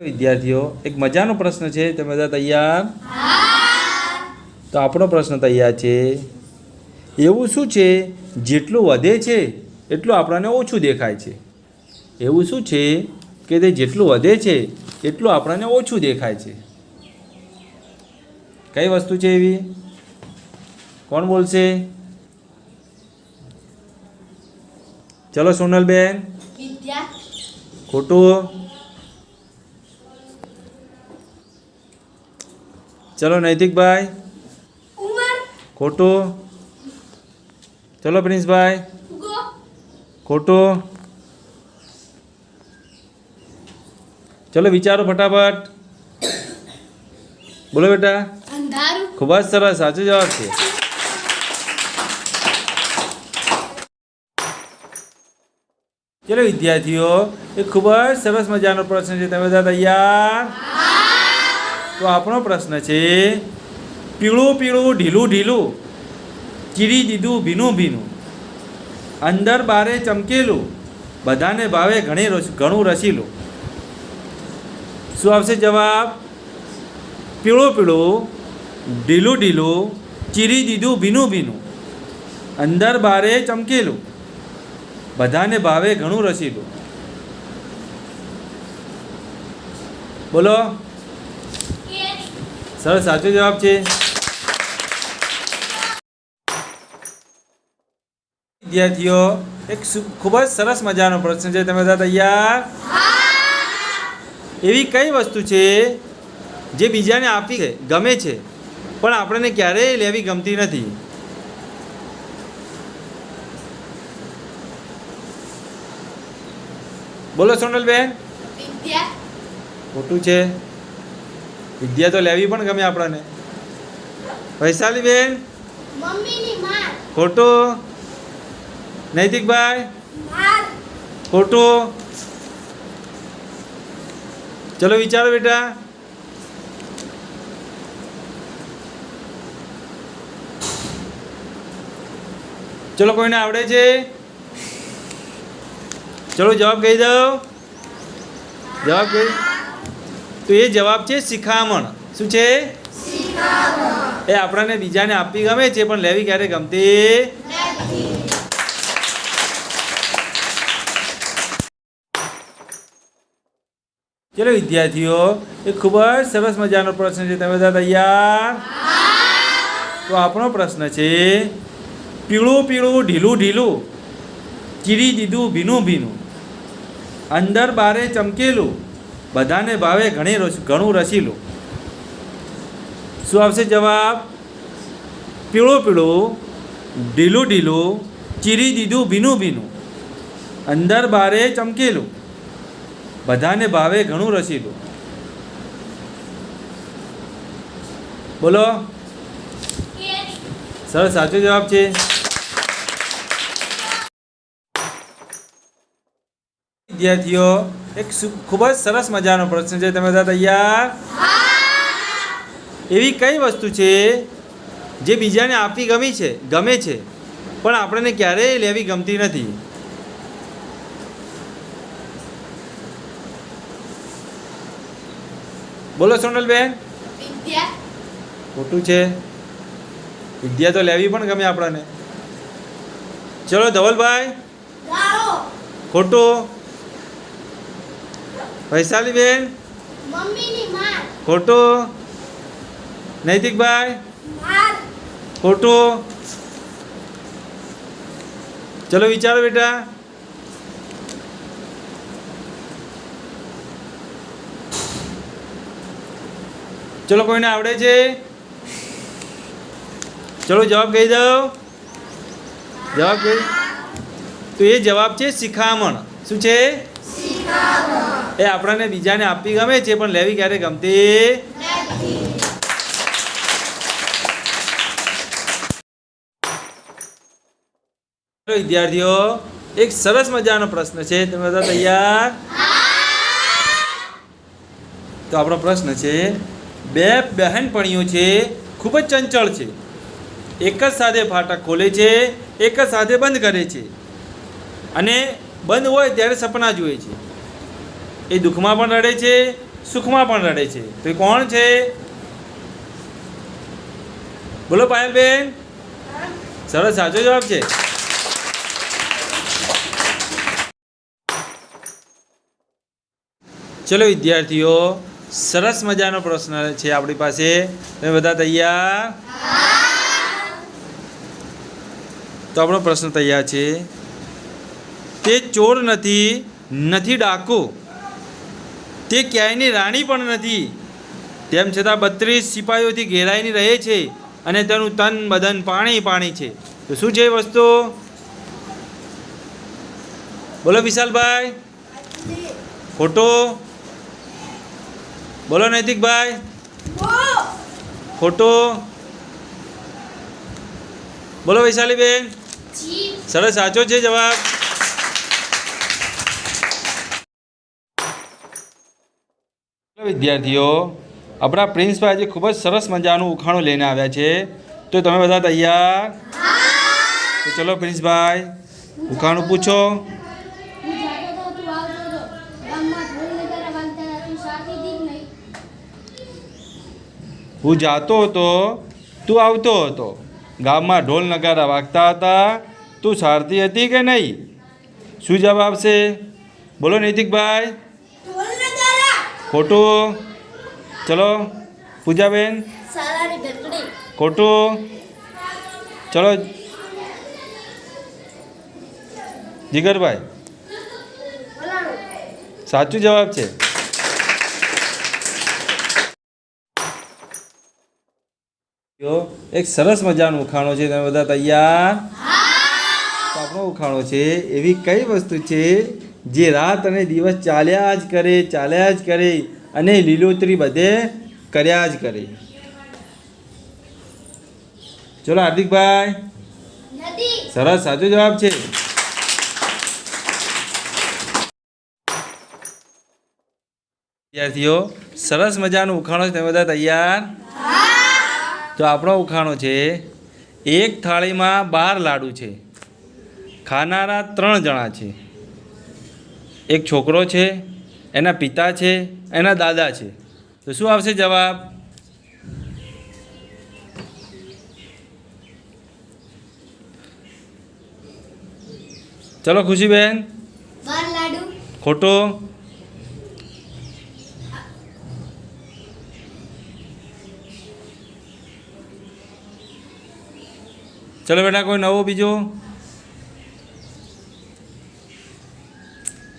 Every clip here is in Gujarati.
વિદ્યાર્થીઓ એક મજાનો પ્રશ્ન છે. તમે બધા તૈયાર? તો આપણો પ્રશ્ન તૈયાર છે. એવું શું છે? જેટલું વધે છે એટલું આપણને ઓછું દેખાય છે. એવું શું છે કે તે જેટલું વધે છે એટલું આપણને ઓછું દેખાય છે? કઈ વસ્તુ છે એવી? કોણ બોલશે? ચલો સોનલબેન. ખોટું. ચલો નૈતિકભાઈ. ખોટું. ચલો પ્રિન્સભાઈ. ખોટું. ચલો વિચારો ફટાફટ. બોલો બેટા. ખૂબ જ સરસ સાચો જવાબ છે. ચલો વિદ્યાર્થીઓ એ ખૂબ જ સરસ મજાનો પ્રશ્ન છે. તમે બધા તૈયાર? તો આપણો પ્રશ્ન છે, પીળું પીળું ઢીલું ઢીલું, ચીરી દીધું ભીનું ભીનું, અંદર બારે ચમકેલું, બધાને ભાવે ઘણી ઘણું રસીલું. શું આવશે જવાબ? પીળું પીળું, ઢીલું ઢીલું, ચીરી દીધું ભીનું ભીનું, અંદર બારે ચમકેલું, બધાને ભાવે ઘણું રસીલું. બોલો. સરસ સાચો જવાબ છે. વિદ્યાર્થીઓ એક ખૂબ જ સરસ મજાનો પ્રશ્ન છે. તમે બધા તૈયાર? એવી કઈ વસ્તુ છે જે બીજાને આપી છે ગમે છે પણ આપણને ક્યારેય લેવી ગમતી નથી? બોલો સોનલબેન. ખોટું છે. વિદ્યા તો લેવી પણ ગમે આપણને. મમ્મીની માર. ખોટું? નૈતિકભાઈ? ખોટું? ચલો વિચારો બેટા. ચલો કોઈને આવડે છે? ચલો જવાબ કહી દઉં જવાબ કહી તો એ જવાબ છે શિખામણ. શું છે? એ આપણને બીજાને આપવી ગમે છે, પણ લેવી ક્યારે ગમતી? ચલો વિદ્યાર્થીઓ, એ ખૂબ જ સરસ મજાનો પ્રશ્ન છે. તમે બધા તૈયાર? તો આપણો પ્રશ્ન છે, પીળું પીળું ઢીલું ઢીલું, ચીરી દીધું ભીનું ભીનું, અંદર બારે ચમકેલું બધાને ભાવે ઘણી રસ- ઘણું રસીલું શું આવશે જવાબ? પીળું પીળું ઢીલું ઢીલું ચીરી દીધું ભીનું ભીનું. અંદર બારે ચમકેલું. બધાને ભાવે ઘણું રસીલું બોલો. સરસ સાચો જવાબ છે. વિદ્યાર્થીઓ એક ખૂબ જ સરસ મજાનો પ્રશ્ન છે. તમે બધા તૈયાર એવી કઈ વસ્તુ છે જે બીજાને આપવી ગમી છે? ગમે છે. પણ આપણને ક્યારેય લેવી ગમતી નથી. બોલો સોનલબેન. ખોટું છે. વિદ્યા તો લેવી પણ ગમે આપણને. ચલો ધવલભાઈ. ખોટું. વૈશાલીબેન બેન? ખોટું? નૈતિકભાઈ? ખોટું? ચલો વિચારો બેટા. ચલો કોઈને આવડે છે? ચલો જવાબ કહી દઉં જવાબ કહી તો એ જવાબ છે શિખામણ. શું છે? એ આપણને બીજાને આપવી ગમે છે પણ લેવી ક્યારે ગમતી? વિદ્યાર્થીઓ, એક સરસ મજાનો પ્રશ્ન છે. તમે બધા તૈયાર? તો આપણો પ્રશ્ન છે, બે બહેનપણીઓ છે, ખૂબ જ ચંચળ છે. એક જ સાથે ફાટક ખોલે છે, એક જ સાથે બંધ કરે છે. અને બંધ હોય ત્યારે સપના જુએ છે. એ દુઃખમાં પણ રડે છે, સુખમાં પણ રડે છે. તો એ કોણ છે? બોલો પાયલબેન. સરસ, સાચો જવાબ છે. ચલો વિદ્યાર્થીઓ, સરસ મજાનો પ્રશ્ન છે આપણી પાસે. તમે બધા તૈયાર? તો આપણો પ્રશ્ન તૈયાર છે. તે ચોર નથી નથી ડાકુ. તે ક્યાંયની રાણી પણ નથી. તેમ છતાં બત્રીસ સિપાહીઓથી ઘેરાઈને રહે છે અને તેનું તન બદન પાણી પાણી છે. તો શું છે વસ્તુ? બોલો વિશાલભાઈ. ખોટો? બોલો નૈતિકભાઈ. ખોટો? બોલો વૈશાલીબેન. સરસ સાચો છે જવાબ. વિદ્યાર્થીઓ, આપણા પ્રિન્સભાઈ આજે ખૂબ જ સરસ મજાનું ઉખાણું લઈને આવ્યા છે. તો તમે બધા તૈયાર? તો ચલો પ્રિન્સભાઈ ઉખાણું પૂછો. હું જાતો હતો, તું આવતો હતો. ગામમાં ઢોલ નગારા વાગતા હતા, તું સારતી હતી કે નહીં? શું જવાબ છે બોલો નૈતિકભાઈ. ખોટું? ચલો પૂજાબેન. ખોટું? ચલો. જીગરભાઈ. સાચું જવાબ છે. એક સરસ મજાનું ઉખાણો છે તમે બધા તૈયાર? આપણો ઉખાણો છે એવી કઈ વસ્તુ છે જે રાત અને દિવસ ચાલ્યા જ કરે ચાલ્યા જ કરે અને લીલોતરી બધે કર્યા જ કરે. ચલો હાર્દિકભાઈ સરસ સાચો જવાબ છે. વિદ્યાર્થીઓ સરસ મજાનું ઉખાણો છે તમે બધા તૈયાર? તો આપણો ઉખાણો છે એક થાળીમાં બાર લાડુ છે. ખાનારા ત્રણ જણા છે. એક છોકરો છે એના પિતા છે એના દાદા છે. તો શું આવશે જવાબ? ચલો ખુશીબેન. ખોટો. ચલો બેટા કોઈ નવો બીજો?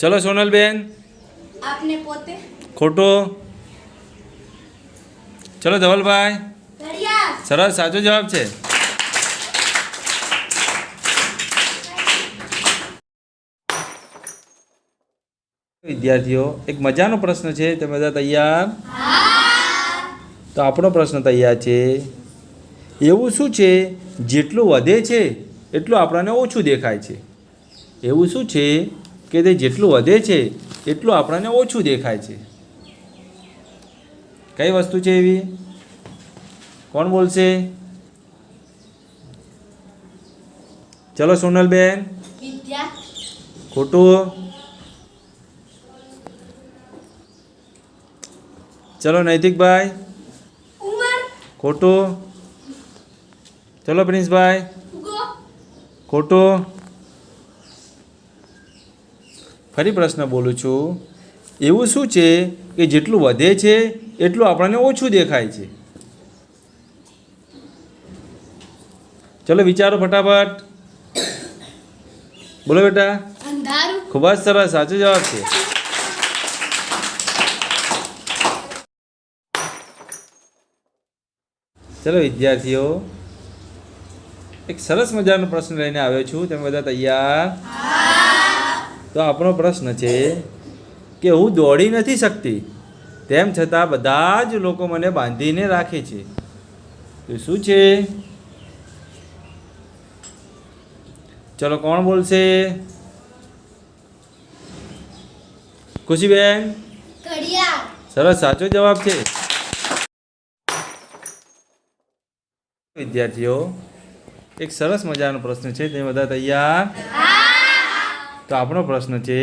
ચલો સોનલબેન. આપને પોતે. ખોટો. ચલો ધવલભાઈ. સરસ સાચો જવાબ છે. વિદ્યાર્થીઓ એક મજાનો પ્રશ્ન છે. તમે બધા તૈયાર? તો આપણો પ્રશ્ન તૈયાર છે. એવું શું છે? જેટલું વધે છે એટલું આપણને ઓછું દેખાય છે. એવું શું છે? કે તે જેટલું વધે છે એટલું આપણને ઓછું દેખાય છે. કઈ વસ્તુ છે એવી? કોણ બોલશે? ચલો સોનલબેન. ખોટું. ચલો નૈતિકભાઈ. ખોટું. ચલો પ્રિન્સભાઈ. ખોટું. ફરી પ્રશ્ન બોલું છું. એવું શું છે કે જેટલું વધે છે એટલું આપણને ઓછું દેખાય છે? ચલો વિચારો ફટાફટ. બોલો બેટા. ખૂબ જ સરસ સાચો જવાબ છે. ચલો વિદ્યાર્થીઓ એક સરસ મજાનો પ્રશ્ન લઈને આવ્યો છું. તમે બધા તૈયાર? તો આપણો પ્રશ્ન છે કે હું દોડી નથી શકતી. તેમ છતાં બધા જ લોકો મને બાંધીને રાખે છે. તો શું છે? ચલો કોણ બોલશે? ખુશીબેન? સરસ સાચો જવાબ છે. વિદ્યાર્થીઓ એક સરસ મજાનો પ્રશ્ન છે. તે બધા તૈયાર? તો આપણો પ્રશ્ન છે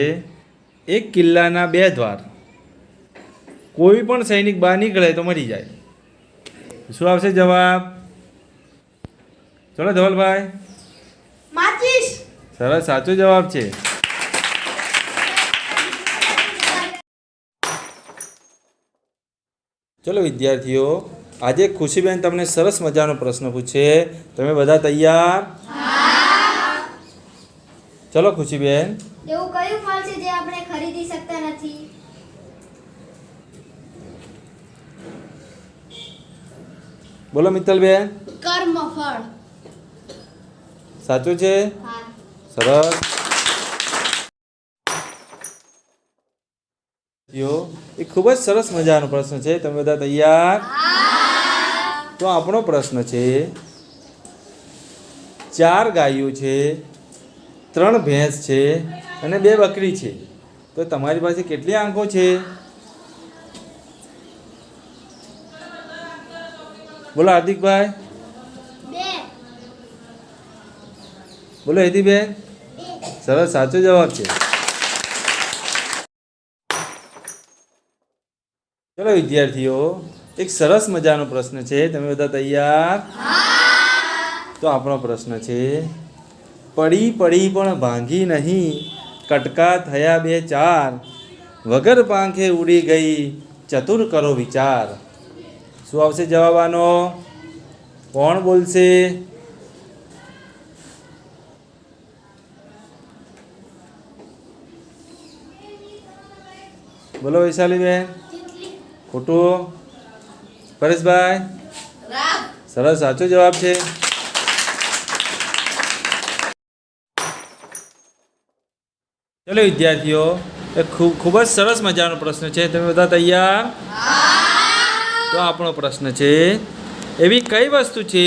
એક કિલ્લાના બે દ્વાર કોઈ પણ સૈનિક બહાર નીકળે તો મરી જાય. શું આવશે જવાબ? ચલો ધવલભાઈ. સરસ સાચો જવાબ છે. ચલો વિદ્યાર્થીઓ આજે ખુશીબેન તમને સરસ મજાનો પ્રશ્ન પૂછે. તમે બધા તૈયાર? ચલો ખુશીબેન. એવું કયું ફળ છે જે આપણે ખરીદી શકતા નથી? બોલો મિત્તલબેન. કર્મ ફળ. સાચું છે? હા. સરસ. યો એ ખૂબ જ સરસ મજાનો પ્રશ્ન છે. તમે બધા તૈયાર? તો આપણો પ્રશ્ન છે ચાર ગાયો છે. ત્રણ ભેંસ છે અને બે બકરી છે. તો તમારી પાસે કેટલી આંખો છે? બોલો હાર્દિકભાઈ. બોલો હેતીબેન. સરસ સાચો જવાબ છે. ચલો વિદ્યાર્થીઓ એક સરસ મજાનો પ્રશ્ન છે. તમે બધા તૈયાર? તો આપણો પ્રશ્ન છે પડી પડી પણ ભાંગી નહીં કટકા થયા બે ચાર વગર પાંખે ઉડી ગઈ ચતુર કરો વિચાર. શું આવશે જવાબ આનો કોણ બોલશે? બોલો વૈશાલીબેન. ખોટું. પરેશભાઈ. સરસ સાચો જવાબ છે. ચલો વિદ્યાર્થીઓ, એ ખૂબ ખૂબ જ સરસ મજાનો પ્રશ્ન છે. તમે બધા તૈયાર? તો આપણો પ્રશ્ન છે, એવી કઈ વસ્તુ છે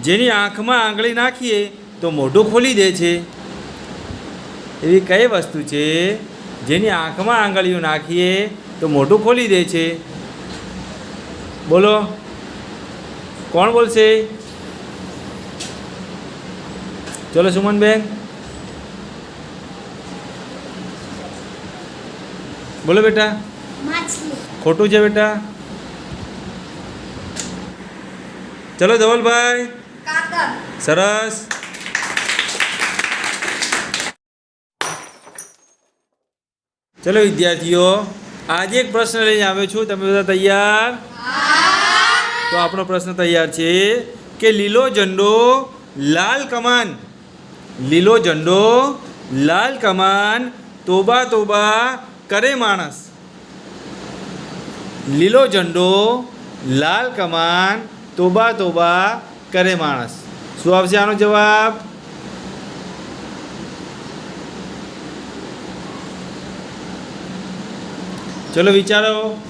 જેની આંખમાં આંગળી નાખીએ તો મોઢું ખોલી દે છે? એવી કઈ વસ્તુ છે જેની આંખમાં આંગળીઓ નાખીએ તો મોઢું ખોલી દે છે? બોલો. કોણ બોલશે? ચલો સુમનબેન. બોલો બેટા. ખોટું છે બેટા. ચલો ધવલભાઈ. સરસ. ચલો વિદ્યાર્થીઓ આજે એક પ્રશ્ન લઈને આવ્યો છું. તમે બધા તૈયાર? તો આપણો પ્રશ્ન તૈયાર છે કે લીલો ઝંડો લાલ કમાન. લીલો ઝંડો લાલ કમાન તોબા તોબા કરે માણસ. લીલો ઝંડો, લાલ કમાન, તોબા તોબા કરે માણસ. શું આવશે આનો જવાબ? ચલો વિચારો.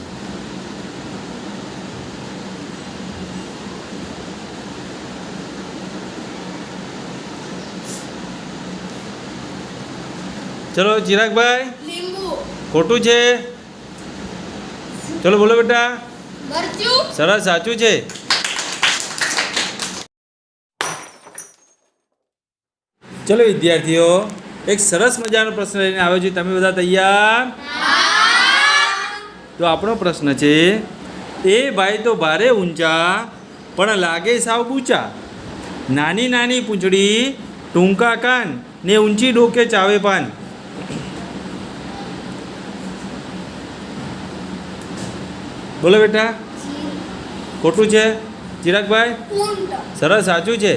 ચલો ચિરાગભાઈ. ખોટું છે? ચલો બોલો બેટા. સરસ સાચું છે. ચલો વિદ્યાર્થીઓ એક સરસ મજાનો પ્રશ્ન લઈને આવ્યો છે. તમે બધા તૈયાર? તો આપણો પ્રશ્ન છે એ ભાઈ તો ભારે ઊંચા પણ લાગે સાવ ઊંચા નાની નાની પૂંછડી ટૂંકા કાન ને ઊંચી ડોકે ચાવે પાન. બોલો બેટા ખોટું છે? ચિરાગભાઈ? સરસ સાચું છે?